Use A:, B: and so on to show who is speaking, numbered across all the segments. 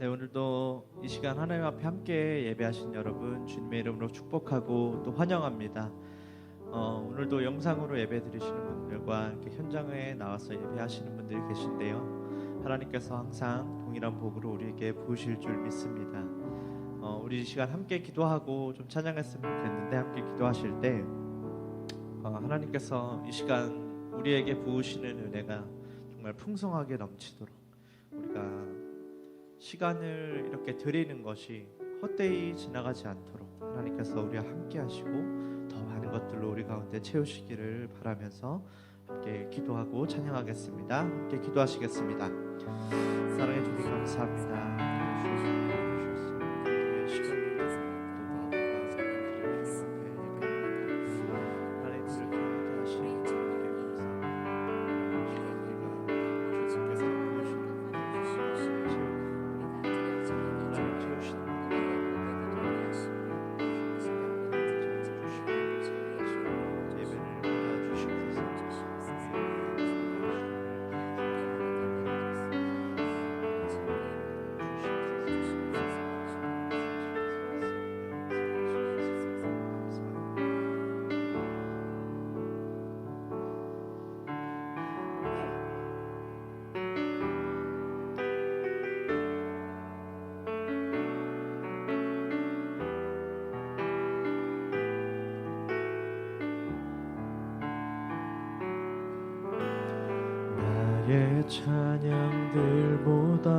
A: 네, 오늘도 이 시간 하나님 앞에 함께 예배하신 여러분 주님의 이름으로 축복하고 또 환영합니다. 어, 오늘도 영상으로 예배 드리시는 분들과 이렇게 현장에 나와서 예배하시는 분들이 계신데요. 하나님께서 항상 동일한 복으로 우리에게 부으실 줄 믿습니다. 어, 우리 이 시간 함께 기도하고 좀 찬양했으면 좋겠는데 함께 기도하실 때 어, 하나님께서 이 시간 우리에게 부으시는 은혜가 정말 풍성하게 넘치도록 우리가 시간을 이렇게 드리는 것이 헛되이 지나가지 않도록 하나님께서 우리와 함께 하시고 더 많은 것들로 우리 가운데 채우시기를 바라면서 함께 기도하고 찬양하겠습니다. 함께 기도하시겠습니다. 사랑해 찬양들보다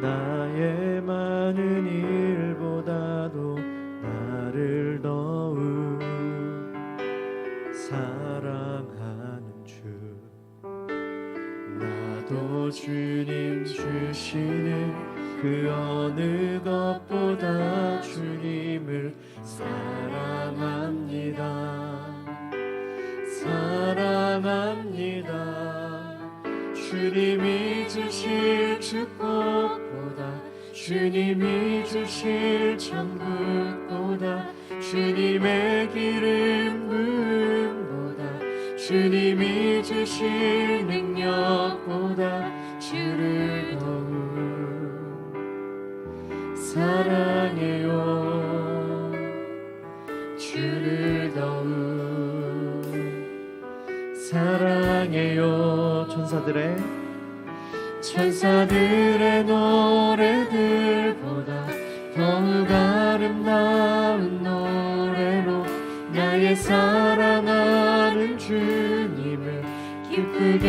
A: 나의 많은 일보다도 나를 더욱 사랑하는 주. 나도 주님 주시는 그 어느 것보다 주님을 사랑합니다. 사랑합니다 주님이 주실 축복보다 주님이 주실 천국보다 주님의 기름 부음보다 주님이 주실 능력보다 주를 천사들의 천사들의 노래들보다 더욱 아름다운 노래로 나의 사랑하는 주님을 기쁘게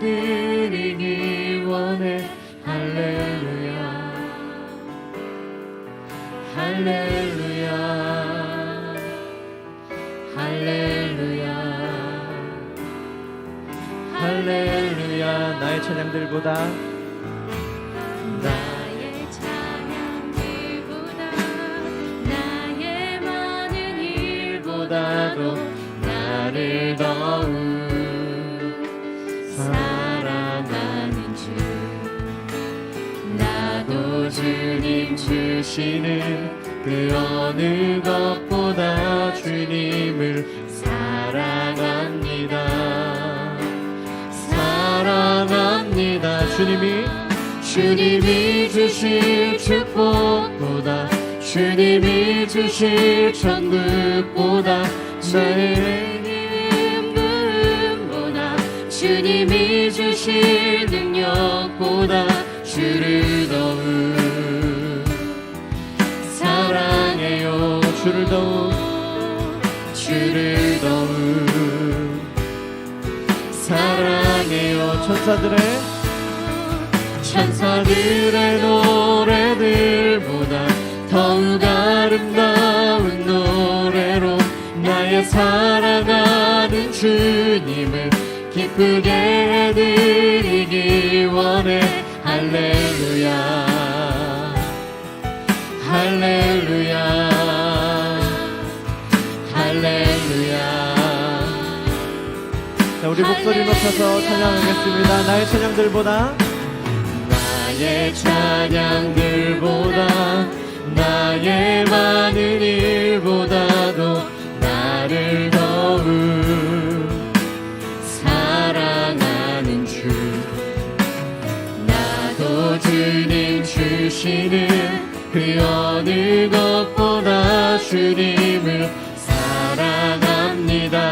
A: 해드리기 원해. 할렐루야. 할렐루야. 할렐루야 할렐루야 나의 찬양들보다?
B: 나의 찬양들보다 나의 많은 일보다도 나를 더욱 사랑하는 주. 나도 주님
A: 주시는 그 어느 것보다 주님을 사랑합니다 주님이 주님이 주실 축복보다 주님이 주실 천국보다 나의
B: 부음보다 주님이 주실 능력보다
A: 주를 더욱 사랑해요 주를 더욱 주를 더욱 사랑해요 천사들의 천사들의 노래들보다 더욱 아름다운 노래로 나의 사랑하는 주님을 기쁘게 해드리기 원해. 할렐루야. 할렐루야. 할렐루야. 자 우리 목소리 높여서 찬양하겠습니다. 나의 찬양들보다 나의 찬양들보다 나의 많은 일보다도 나를 더욱 사랑하는 주. 나도 주님 주시는 그 어느 것보다 주님을 사랑합니다.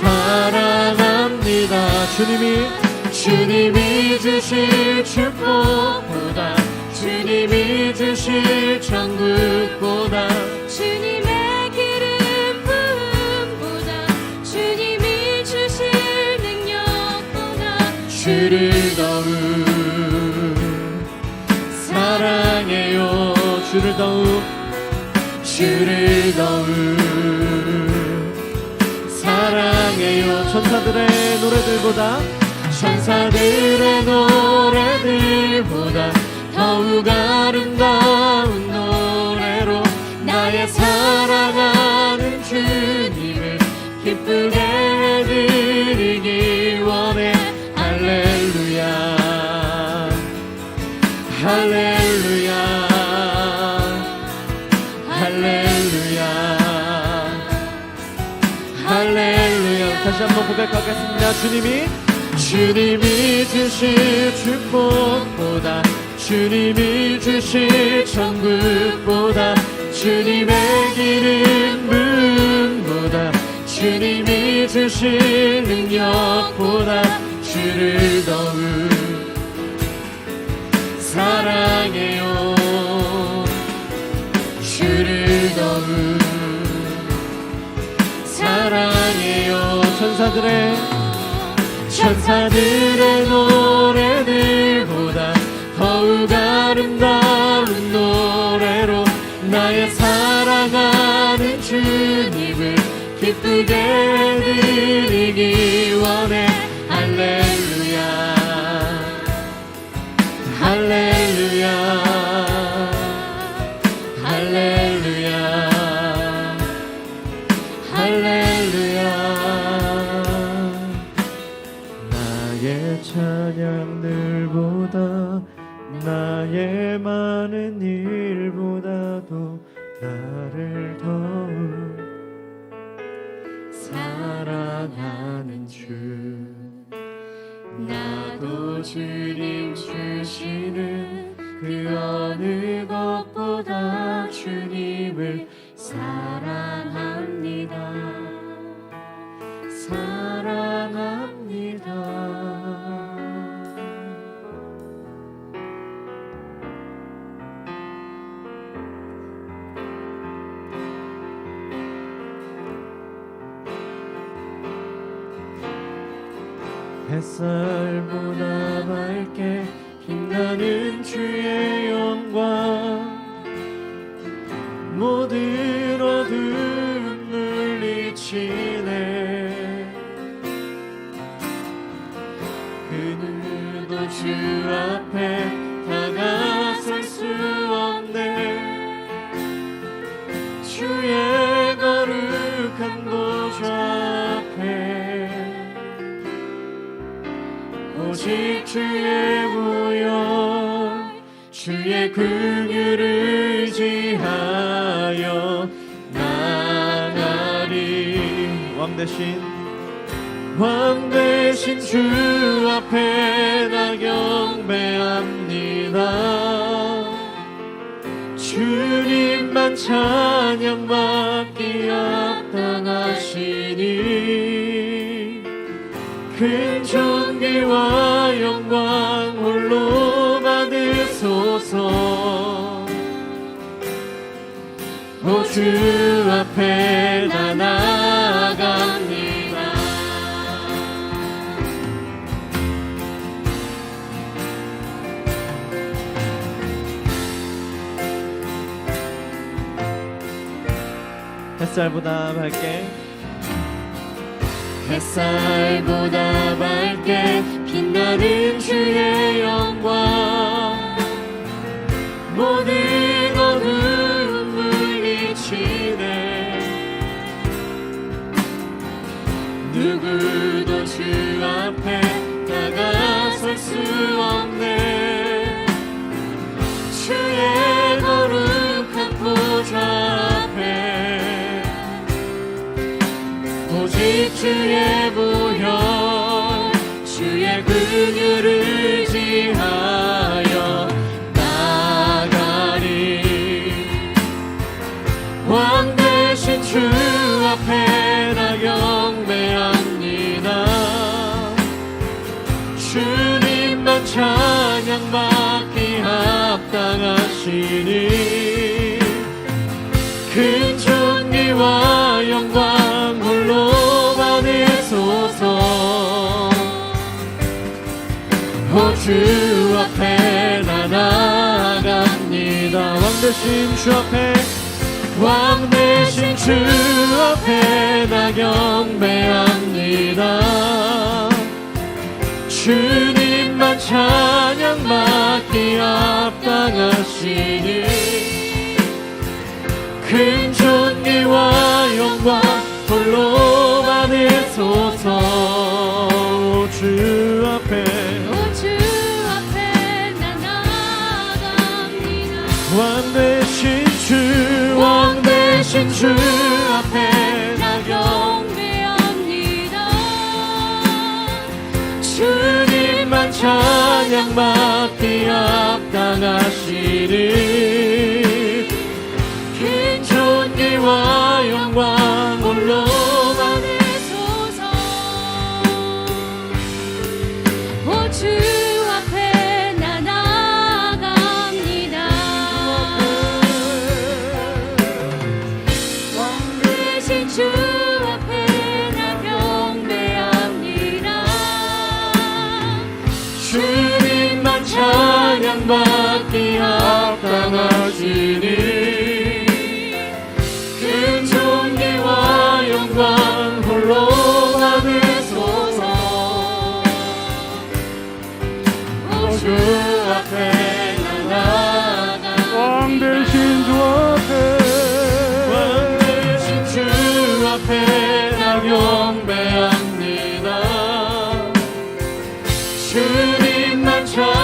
A: 사랑합니다.
C: 주님이
A: 주님이 주실 축복보다 주님이 주실 천국보다 주님의 기름 부음보다 주님이 주실 능력보다 주를 더욱 사랑해요.
C: 주를 더욱
A: 주를 더욱 사랑해요.
C: 천사들의 노래들보다
A: 천사들의 노래들보다 더욱 아름다운 노래로 나의 사랑하는 주님을 기쁘게 해드리기 원해. 할렐루야. 할렐루야. 할렐루야. 할렐루야.
C: 다시 한번 고백하겠습니다. 주님이
A: 주님이 주실 축복보다 주님이 주실 천국보다 주님의 기름 부음보다 주님이 주실 능력보다 주를 더욱 사랑해요. 주를 더욱 사랑해요.
C: 천사들의
A: 천사들의 노래들보다 더욱 아름다운 노래로 나의 사랑하는 주님을 기쁘게 해드리기 원해. 할렐루야. 할렐루야
C: 나도
A: 주님 주시는 그 어느 것보다
C: 햇살보다 밝게. 빛나는 주의 긍휼을 의지하여 나가리. 왕 대신. 왕 대신 주 앞에 나 경배합니다. 주님만 찬양받기 합당하시니 큰 존귀와 영광 받으소서. 오주 앞에 나 나아갑니다. 햇살보다 밝게.
A: 햇살보다 밝게. 빛나는 주의 찬양받기 합당하시니 큰 존귀와 영광 홀로 받으소서. 오주 앞에 나 나아갑니다. 왕 대신 주 앞에 왕 대신 주 앞에 나 경배합니다. 주님만 찬 양받기 합당하시니 큰 존귀와 영광 홀로 받으소서 주 앞에
D: 주 앞에 나 나아갑니다.
A: 왕 대신 주, 왕 대신 주 앞에 찬양 받기 합당하시니 큰 존귀와 영광 찬양받기 합당하시니. 큰 존귀와 영광 홀로 받으소서. 주 앞에 나가나.
E: 왕 대신 주 앞에.
A: 왕 대신 주 앞에 날 경배합니다. 주님만 찬